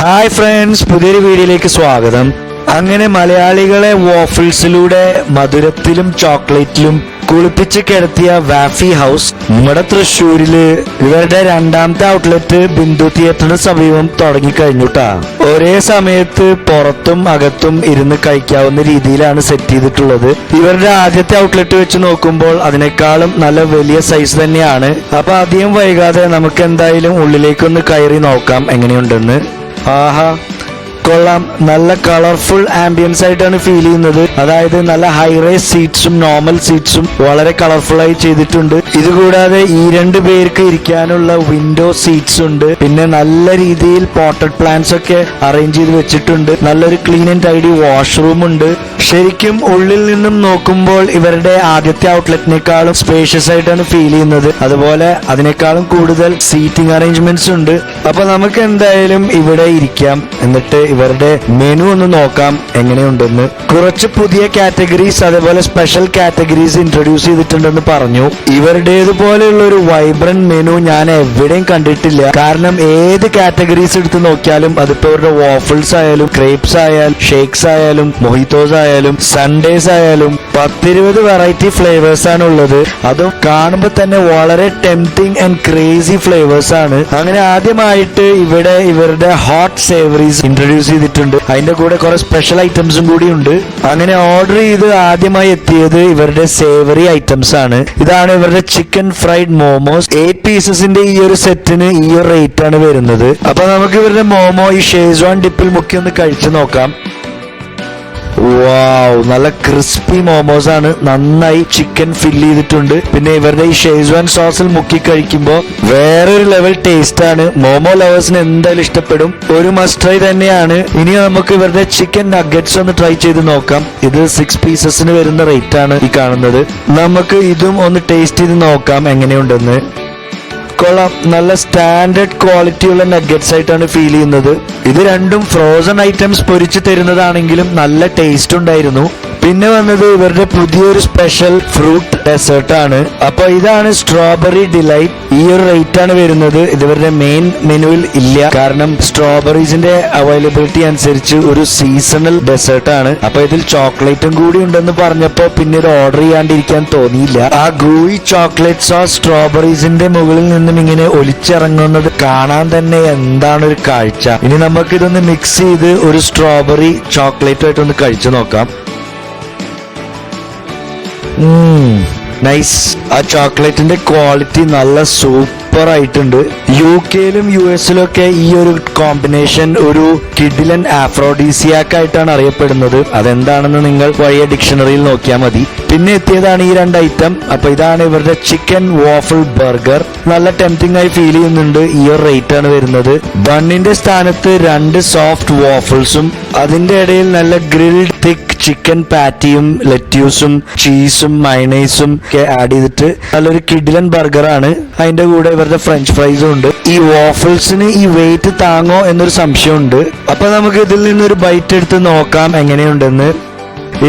Hi friends പുതിയൊരു വീഡിയോയിലേക്ക് സ്വാഗതം. അങ്ങനെ മലയാളികളെ വോഫിൾസിലൂടെ മധുരത്തിലും ചോക്ലേറ്റിലും കുളിപ്പിച്ച് കിടത്തിയ വാഫി ഹൗസ് നമ്മുടെ തൃശ്ശൂരിൽ. ഇവരുടെ രണ്ടാമത്തെ ഔട്ട്ലെറ്റ് ബിന്ദു തിയേറ്ററിന് സമീപം തുടങ്ങിക്കഴിഞ്ഞുട്ടാ ഒരേ സമയത്ത് പുറത്തും അകത്തും ഇരുന്ന് കഴിക്കാവുന്ന രീതിയിലാണ് സെറ്റ് ചെയ്തിട്ടുള്ളത്. ഇവരുടെ ആദ്യത്തെ ഔട്ട്ലെറ്റ് വെച്ച് നോക്കുമ്പോൾ അതിനേക്കാളും നല്ല വലിയ സൈസ് തന്നെയാണ്. അപ്പൊ അധികം വൈകാതെ നമുക്ക് എന്തായാലും ഉള്ളിലേക്കൊന്ന് കയറി നോക്കാം എങ്ങനെയുണ്ടെന്ന്. Uh-huh. കൊള്ളാം. നല്ല കളർഫുൾ ആംബിയൻസ് ആയിട്ടാണ് ഫീൽ ചെയ്യുന്നത്. അതായത് നല്ല ഹൈ റേസ് സീറ്റ്സും നോർമൽ സീറ്റ്സും വളരെ കളർഫുൾ ആയി ചെയ്തിട്ടുണ്ട്. ഇതുകൂടാതെ ഈ രണ്ട് പേർക്ക് ഇരിക്കാനുള്ള വിൻഡോ സീറ്റ്സ് ഉണ്ട്. പിന്നെ നല്ല രീതിയിൽ പോട്ടഡ് പ്ലാന്റ്സ് ഒക്കെ അറേഞ്ച് ചെയ്ത് വെച്ചിട്ടുണ്ട്. നല്ലൊരു ക്ലീൻ ആൻഡ് ടൈഡി വാഷ്റൂം ഉണ്ട്. ശരിക്കും ഉള്ളിൽ നിന്നും നോക്കുമ്പോൾ ഇവരുടെ ആദ്യത്തെ ഔട്ട്ലെറ്റിനേക്കാളും സ്പേഷ്യസ് ആയിട്ടാണ് ഫീൽ ചെയ്യുന്നത്. അതുപോലെ അതിനേക്കാളും കൂടുതൽ സീറ്റിംഗ് അറേഞ്ച്മെന്റ്സ് ഉണ്ട്. അപ്പൊ നമുക്ക് എന്തായാലും ഇവിടെ ഇരിക്കാം. എന്നിട്ട് ഇവരുടെ മെനു ഒന്ന് നോക്കാം. എങ്ങനെയുണ്ടെന്ന്. കുറച്ച് പുതിയ കാറ്റഗറീസ് അതേപോലെ സ്പെഷ്യൽ കാറ്റഗറീസ് ഇൻട്രൊഡ്യൂസ് ചെയ്തിട്ടുണ്ടെന്ന് പറഞ്ഞു. ഇവരുടേതുപോലെയുള്ള ഒരു വൈബ്രന്റ് മെനു ഞാൻ എവിടെയും കണ്ടിട്ടില്ല. കാരണം ഏത് കാറ്റഗറീസ് എടുത്ത് നോക്കിയാലും അതിപ്പോ ഇവരുടെ വാഫിൾസ് ആയാലും ക്രേപ്സ് ആയാലും ഷേക്സ് ആയാലും മൊഹിത്തോസ് ആയാലും സൺഡേസ് ആയാലും പത്തിരുപത് വെറൈറ്റി ഫ്ലേവേഴ്സ് ആണ് ഉള്ളത് അതും കാണുമ്പോൾ തന്നെ വളരെ ടെംപ്റ്റിംഗ് ആൻഡ് ക്രേസി ഫ്ലേവേഴ്സ് ആണ്. അങ്ങനെ ആദ്യമായിട്ട് ഇവിടെ ഇവരുടെ ഹോട്ട് സേവറീസ് ഇൻട്രൊഡ്യൂസ് ചെയ്തിട്ടുണ്ട്. അതിന്റെ കൂടെ കുറെ സ്പെഷ്യൽ ഐറ്റംസും കൂടി ഉണ്ട്. അങ്ങനെ ഓർഡർ ചെയ്ത് ആദ്യമായി എത്തിയത് ഇവരുടെ സേവറി ഐറ്റംസ് ആണ്. ഇതാണ് ഇവരുടെ ചിക്കൻ ഫ്രൈഡ് മോമോസ് എയ്റ്റ് പീസസിന്റെ ഈ ഒരു സെറ്റിന് ഈ ഒരു റേറ്റ് ആണ് വരുന്നത്. അപ്പൊ നമുക്ക് ഇവരുടെ മോമോ ഈ ഷേസ്വാൻ ഡിപ്പിൽ മുക്കി ഒന്ന് കഴിച്ചു നോക്കാം. വാവ് നല്ല ക്രിസ്പി മോമോസ് ആണ്. നന്നായി ചിക്കൻ ഫില്ല് ചെയ്തിട്ടുണ്ട്. പിന്നെ ഇവരുടെ ഈ ഷേസ്വാൻ സോസിൽ മുക്കി കഴിക്കുമ്പോൾ വേറൊരു ലെവൽ ടേസ്റ്റ് ആണ്. മോമോ ലവേഴ്സിന് എന്തായാലും ഇഷ്ടപ്പെടും. ഒരു മസ്റ്റ് ട്രൈ തന്നെയാണ്. ഇനി നമുക്ക് ഇവരുടെ ചിക്കൻ നഗറ്റ്സ് ഒന്ന് ട്രൈ ചെയ്ത് നോക്കാം. ഇത് സിക്സ് പീസസിന് വരുന്ന റേറ്റ് ആണ് ഈ കാണുന്നത്. നമുക്ക് ഇതും ഒന്ന് ടേസ്റ്റ് ചെയ്ത് നോക്കാം എങ്ങനെയുണ്ടെന്ന്. കൊള്ളാം. നല്ല സ്റ്റാൻഡേർഡ് ക്വാളിറ്റിയുള്ള നഗറ്റ്സ് ആയിട്ടാണ് ഫീൽ ചെയ്യുന്നത്. ഇത് രണ്ടും ഫ്രോസൺ ഐറ്റംസ് പൊരിച്ചു തരുന്നതാണെങ്കിലും നല്ല ടേസ്റ്റ് ഉണ്ടായിരുന്നു. പിന്നെ വന്നത് ഇവരുടെ പുതിയൊരു സ്പെഷ്യൽ ഫ്രൂട്ട് ഡെസേർട്ട് ആണ്. അപ്പൊ ഇതാണ് സ്ട്രോബെറി ഡിലൈറ്റ് ഈ ഒരു റേറ്റ് ആണ് വരുന്നത്. ഇവരുടെ മെയിൻ മെനുവിൽ ഇല്ല. കാരണം സ്ട്രോബെറീസിന്റെ അവൈലബിലിറ്റി അനുസരിച്ച് ഒരു സീസണൽ ഡെസേർട്ട് ആണ്. അപ്പൊ ഇതിൽ ചോക്ലേറ്റും കൂടി ഉണ്ടെന്ന് പറഞ്ഞപ്പോ പിന്നെ ഇത് ഓർഡർ ചെയ്യാണ്ടിരിക്കാൻ തോന്നിയില്ല. ആ ഗൂയി ചോക്ലേറ്റ് സോസ് സ്ട്രോബെറീസിന്റെ മുകളിൽ നിന്നും ഇങ്ങനെ ഒലിച്ചിറങ്ങുന്നത് കാണാൻ തന്നെ എന്താണ് ഒരു കാഴ്ച. ഇനി നമുക്ക് ഇതൊന്ന് മിക്സ് ചെയ്ത് ഒരു സ്ട്രോബെറി ചോക്ലേറ്റുമായിട്ടൊന്ന് കഴിച്ചു നോക്കാം. നൈസ് ആ ചോക്ലേറ്റിന്റെ ക്വാളിറ്റി നല്ല സൂപ്പർ ആയിട്ടുണ്ട് യു കെയിലും യു എസിലും ഒക്കെ ഈ ഒരു കോമ്പിനേഷൻ ഒരു കിഡിലൻ ആഫ്രോഡീസിയാക്ക് ആയിട്ടാണ് അറിയപ്പെടുന്നത്. അതെന്താണെന്ന് നിങ്ങൾ വഴിയ ഡിക്ഷണറിയിൽ നോക്കിയാൽ മതി. പിന്നെ എത്തിയതാണ് ഈ രണ്ട് ഐറ്റം അപ്പൊ ഇതാണ് ഇവരുടെ ചിക്കൻ വാഫിൾ ബർഗർ നല്ല ടെംപ്റ്റിംഗ് ആയി ഫീൽ ചെയ്യുന്നുണ്ട്. ഈ ഒരു റേറ്റ് ആണ് വരുന്നത്. ബണ്ണിന്റെ സ്ഥാനത്ത് രണ്ട് സോഫ്റ്റ് വാഫിൾസും അതിന്റെ ഇടയിൽ നല്ല ഗ്രിൽഡ് തിക്ക് ചിക്കൻ പാറ്റിയും ലെറ്റ്യൂസും ചീസും മയണൈസും ഒക്കെ ആഡ് ചെയ്തിട്ട് നല്ലൊരു കിഡിലൻ ആണ്. അതിന്റെ കൂടെ ഇവരുടെ ഫ്രഞ്ച് ഫ്രൈസും ഉണ്ട്. ഈ വാഫിൾസിന് ഈ വെയിറ്റ് താങ്ങോ എന്നൊരു സംശയമുണ്ട്. അപ്പൊ നമുക്ക് ഇതിൽ നിന്നൊരു ബൈറ്റ് എടുത്ത് നോക്കാം എങ്ങനെയുണ്ടെന്ന്.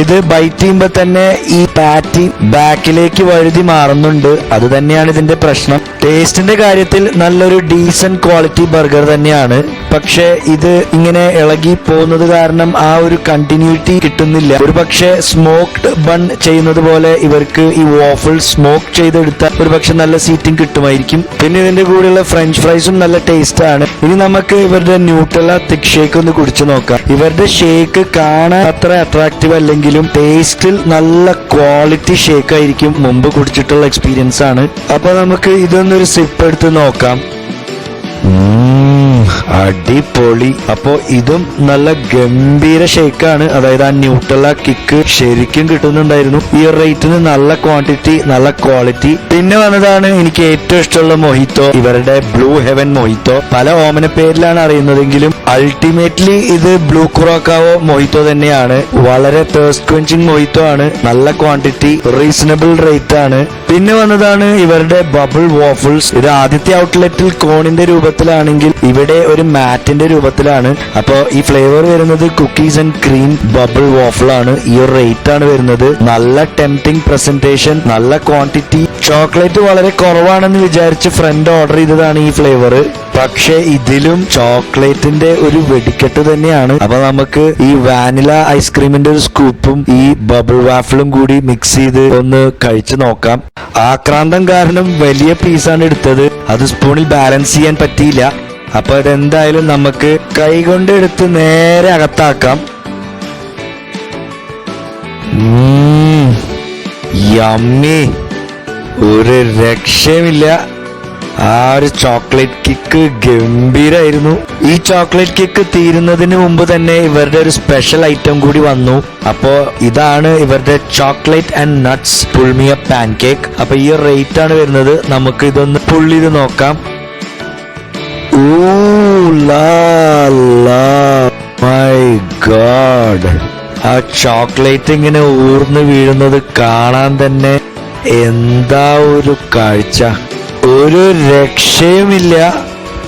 ഇത് ബൈറ്റ് ചെയ്യുമ്പോൾ തന്നെ ഈ പാറ്റി ബാക്കിലേക്ക് വഴുതി മാറുന്നുണ്ട്. അത് തന്നെയാണ് ഇതിന്റെ പ്രശ്നം. ടേസ്റ്റിന്റെ കാര്യത്തിൽ നല്ലൊരു ഡീസന്റ് ക്വാളിറ്റി ബർഗർ തന്നെയാണ്. പക്ഷെ ഇത് ഇങ്ങനെ ഇളകി പോകുന്നത് കാരണം ആ ഒരു കണ്ടിന്യൂറ്റി കിട്ടുന്നില്ല. ഒരു പക്ഷെ സ്മോക്ഡ് ബൺ ചെയ്യുന്നത് പോലെ ഇവർക്ക് ഈ വോഫിൾ സ്മോക്ക് ചെയ്തെടുത്താൽ ഒരു പക്ഷെ നല്ല സീറ്റിംഗ് കിട്ടുമായിരിക്കും. പിന്നെ ഇതിന്റെ കൂടെയുള്ള ഫ്രഞ്ച് ഫ്രൈസും നല്ല ടേസ്റ്റ് ആണ്. ഇനി നമുക്ക് ഇവരുടെ ന്യൂട്ടല തിക് ഷേക്ക് ഒന്ന് കുടിച്ചു നോക്കാം. ഇവരുടെ ഷേക്ക് കാണാൻ അത്ര അട്രാക്റ്റീവ് അല്ലെങ്കിലും ടേസ്റ്റിൽ നല്ല ക്വാളിറ്റി ഷേക്ക് ആയിരിക്കും മുമ്പ് കുടിച്ചിട്ടുള്ള എക്സ്പീരിയൻസ് ആണ്. അപ്പൊ നമുക്ക് ഇതൊന്നൊരു സിപ്പ് എടുത്ത് നോക്കാം. അടിപൊളി. അപ്പോ ഇതും നല്ല ഗംഭീര ഷേക്കാണ് അതായത് ആ ന്യൂട്ടല കിക്ക് ശരിക്കും കിട്ടുന്നുണ്ടായിരുന്നു. ഈ റേറ്റിന് നല്ല ക്വാണ്ടിറ്റി നല്ല ക്വാളിറ്റി പിന്നെ വന്നതാണ് എനിക്ക് ഏറ്റവും ഇഷ്ടമുള്ള മൊഹിത്തോ ഇവരുടെ ബ്ലൂ ഹെവൻ മൊഹിത്തോ പല ഓമന പേരിലാണ് അറിയുന്നതെങ്കിലും അൾട്ടിമേറ്റ്ലി ഇത് ബ്ലൂ കുറോക്കാവോ മൊയ്ത്തോ തന്നെയാണ്. വളരെ തേഴ്സ് ക്വഞ്ചിങ് മൊയ്ത്തോ ആണ്. നല്ല ക്വാണ്ടിറ്റി റീസണബിൾ റേറ്റ് ആണ്. പിന്നെ വന്നതാണ് ഇവരുടെ ബബിൾ വാഫിൾസ് ഇത് ആദ്യത്തെ ഔട്ട്ലെറ്റിൽ കോണിന്റെ രൂപത്തിലാണെങ്കിൽ ഇവിടെ ഒരു മാറ്റിന്റെ രൂപത്തിലാണ്. അപ്പോൾ ഈ ഫ്ലേവർ വരുന്നത് cookies and cream bubble waffle ആണ്. ഈ ഒരു റേറ്റ് ആണ് വരുന്നത്. നല്ല ടെംപ്റ്റിംഗ് പ്രസന്റേഷൻ നല്ല ക്വാണ്ടിറ്റി ചോക്ലേറ്റ് വളരെ കുറവാണെന്ന് വിചാരിച്ച് ഫ്രണ്ട് ഓർഡർ ചെയ്തതാണ് ഈ ഫ്ലേവർ പക്ഷെ ഇതിലും ചോക്ലേറ്റിന്റെ ഒരു വെടിക്കെട്ട് തന്നെയാണ്. അപ്പൊ നമുക്ക് ഈ വാനില ഐസ്ക്രീമിന്റെ ഒരു സ്കൂപ്പും ഈ ബബിൾ വാഫിളും കൂടി മിക്സ് ചെയ്ത് ഒന്ന് കഴിച്ചു നോക്കാം. ആക്രാന്തം കാരണം വലിയ പീസാണ് എടുത്തത്. അത് സ്പൂണിൽ ബാലൻസ് ചെയ്യാൻ പറ്റിയില്ല. അപ്പൊ അതെന്തായാലും നമുക്ക് കൈകൊണ്ട് എടുത്ത് നേരെ അകത്താക്കാം. യമ്മി ഒരു രക്ഷയുമില്ല. ആ ഒരു ചോക്ലേറ്റ് കിക്ക് ഗംഭീരായിരുന്നു. ഈ ചോക്ലേറ്റ് കിക്ക് തീരുന്നതിന് മുമ്പ് തന്നെ ഇവരുടെ ഒരു സ്പെഷ്യൽ ഐറ്റം കൂടി വന്നു. അപ്പോ ഇതാണ് ഇവരുടെ ചോക്ലേറ്റ് ആൻഡ് നട്ട്സ് പുൾമിയ പാൻ കേക്ക് അപ്പൊ ഈ റേറ്റ് ആണ് വരുന്നത്. നമുക്ക് ഇതൊന്ന് പുള്ളിത് നോക്കാം. മൈ ഗോഡ് ആ ചോക്ലേറ്റ് ഇങ്ങനെ ഊർന്ന് വീഴുന്നത് കാണാൻ തന്നെ എന്താ ഒരു കാഴ്ച. ഒരു രക്ഷയുമില്ല.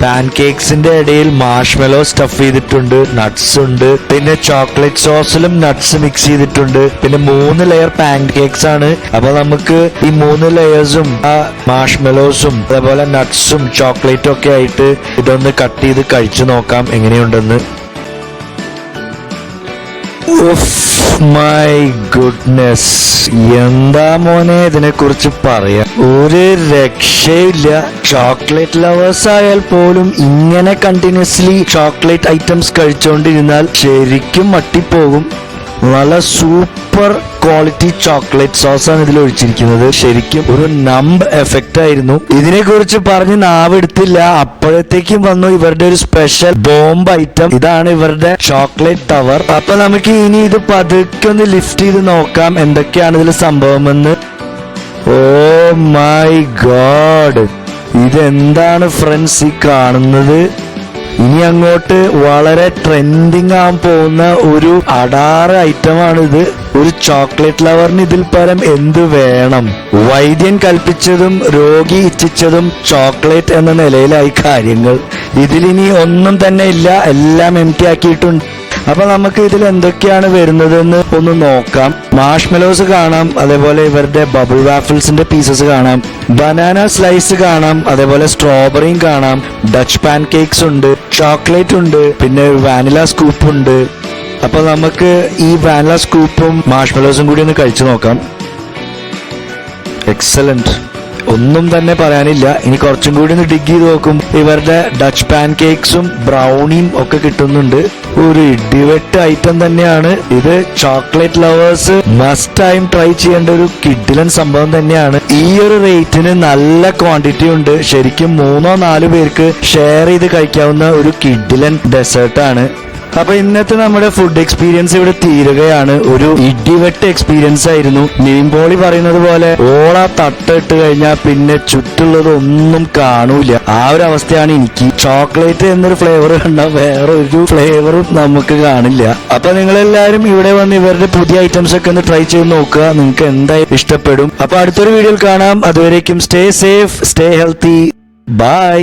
പാൻ കേക്സിന്റെ ഇടയിൽ മാഷ്മെലോ സ്റ്റഫ് ചെയ്തിട്ടുണ്ട് നട്ട്സ് ഉണ്ട് പിന്നെ ചോക്ലേറ്റ് സോസിലും നട്ട്സ് മിക്സ് ചെയ്തിട്ടുണ്ട്. പിന്നെ മൂന്ന് ലെയർ പാൻ കേക്സ് ആണ്. അപ്പൊ നമുക്ക് ഈ മൂന്ന് ലെയേഴ്സും ആ മാഷ്മെലോസും അതേപോലെ നട്ട്സും ചോക്ലേറ്റും ഒക്കെ ആയിട്ട് ഇതൊന്ന് കട്ട് ചെയ്ത് കഴിച്ചു നോക്കാം എങ്ങനെയുണ്ടെന്ന്. My goodness. എന്താ മോനെ ഇതിനെ കുറിച്ച് പറയാം ഒരു രക്ഷയില്ല. ചോക്ലേറ്റ് ലവേഴ്സ് ആയാൽ പോലും ഇങ്ങനെ കണ്ടിന്യൂസ്ലി ചോക്ലേറ്റ് ഐറ്റംസ് കഴിച്ചുകൊണ്ടിരുന്നാൽ ശരിക്കും മട്ടിപ്പോകും. നല്ല സൂപ്പർ ക്വാളിറ്റി ചോക്ലേറ്റ് സോസ് ആണ് ഇതിൽ ഒഴിച്ചിരിക്കുന്നത്. ശരിക്കും ഒരു നമ്പ് എഫക്റ്റ് ആയിരുന്നു. ഇതിനെ കുറിച്ച് പറഞ്ഞ് നാവെടുത്തില്ല അപ്പോഴത്തേക്കും വന്നു ഇവരുടെ ഒരു സ്പെഷ്യൽ ബോംബ് ഐറ്റം ഇതാണ് ഇവരുടെ ചോക്ലേറ്റ് ടവർ അപ്പൊ നമുക്ക് ഇനി ഇത് പതുക്കെ ഒന്ന് ലിഫ്റ്റ് ചെയ്ത് നോക്കാം. എന്തൊക്കെയാണ് ഇതിൽ സംഭവമെന്ന്. Oh my God. ഇതെന്താണ് ഫ്രണ്ട്സ് ഈ കാണുന്നത്? ഇനി അങ്ങോട്ട് വളരെ ട്രെൻഡിങ് ആകാൻ പോകുന്ന ഒരു അടാറ് ഐറ്റമാണ് ഇത് ഒരു ചോക്ലേറ്റ് ലവറിന് ഇതിൽ പരം എന്ത് വേണം? വൈദ്യൻ കൽപ്പിച്ചതും രോഗി ഇച്ഛിച്ചതും ചോക്ലേറ്റ് എന്ന നിലയിലായി കാര്യങ്ങൾ. ഇതിലിനി ഒന്നും തന്നെ ഇല്ല. എല്ലാം എം ടി ആക്കിയിട്ടുണ്ട്. അപ്പൊ നമുക്ക് ഇതിൽ എന്തൊക്കെയാണ് വരുന്നതെന്ന് ഒന്ന് നോക്കാം. മാഷ്മെലോസ് കാണാം അതേപോലെ ഇവരുടെ ബബിൾ വാഫിൾസിന്റെ പീസസ് കാണാം. ബനാന സ്ലൈസ് കാണാം അതേപോലെ സ്ട്രോബെറിയും കാണാം. ഡച്ച് പാൻ കേക്സ് ഉണ്ട് ചോക്ലേറ്റ് ഉണ്ട് പിന്നെ വാനില സ്കൂപ്പ് ഉണ്ട്. അപ്പൊ നമുക്ക് ഈ വാനില സ്കൂപ്പും മാഷ്മെലോസും കൂടി ഒന്ന് കഴിച്ചു നോക്കാം. എക്സലന്റ് ഒന്നും തന്നെ പറയാനില്ല. ഇനി കുറച്ചും കൂടി ഒന്ന് ഡിഗ് ചെയ്ത് നോക്കും. ഇവരുടെ ഡച്ച് പാൻ കേക്സും ബ്രൗണിയും ഒക്കെ കിട്ടുന്നുണ്ട്. ഒരു ഇടിവെട്ട് ഐറ്റം തന്നെയാണ്. ഇത് chocolate lovers must time try ചെയ്യേണ്ട ഒരു കിഡിലൻ സംഭവം തന്നെയാണ്. ഈ ഒരു റേറ്റിന് നല്ല ക്വാണ്ടിറ്റി ഉണ്ട്. ശരിക്കും മൂന്നോ നാലോ പേർക്ക് ഷെയർ ചെയ്ത് കഴിക്കാവുന്ന ഒരു കിഡിലൻ ഡെസേർട്ട് ആണ്. അപ്പൊ ഇന്നത്തെ നമ്മുടെ ഫുഡ് എക്സ്പീരിയൻസ് ഇവിടെ തീരുകയാണ്. ഒരു ഇടിവെട്ട് എക്സ്പീരിയൻസ് ആയിരുന്നു. നീമ്പോളി പറയുന്നത് പോലെ ഓള തട്ടിട്ട് കഴിഞ്ഞാൽ പിന്നെ ചുറ്റുള്ളത് ഒന്നും കാണൂല. ആ ഒരു അവസ്ഥയാണ് എനിക്ക്. ചോക്ലേറ്റ് എന്നൊരു ഫ്ലേവർ കണ്ട വേറെ ഒരു ഫ്ലേവറും നമുക്ക് കാണില്ല. അപ്പൊ നിങ്ങൾ എല്ലാവരും ഇവിടെ വന്ന് ഇവരുടെ പുതിയ ഐറ്റംസ് ഒക്കെ ഒന്ന് ട്രൈ ചെയ്ത് നോക്കുക. നിങ്ങൾക്ക് എന്തായാലും ഇഷ്ടപ്പെടും. അപ്പൊ അടുത്തൊരു വീഡിയോയിൽ കാണാം. അതുവരേക്കും stay safe stay healthy bye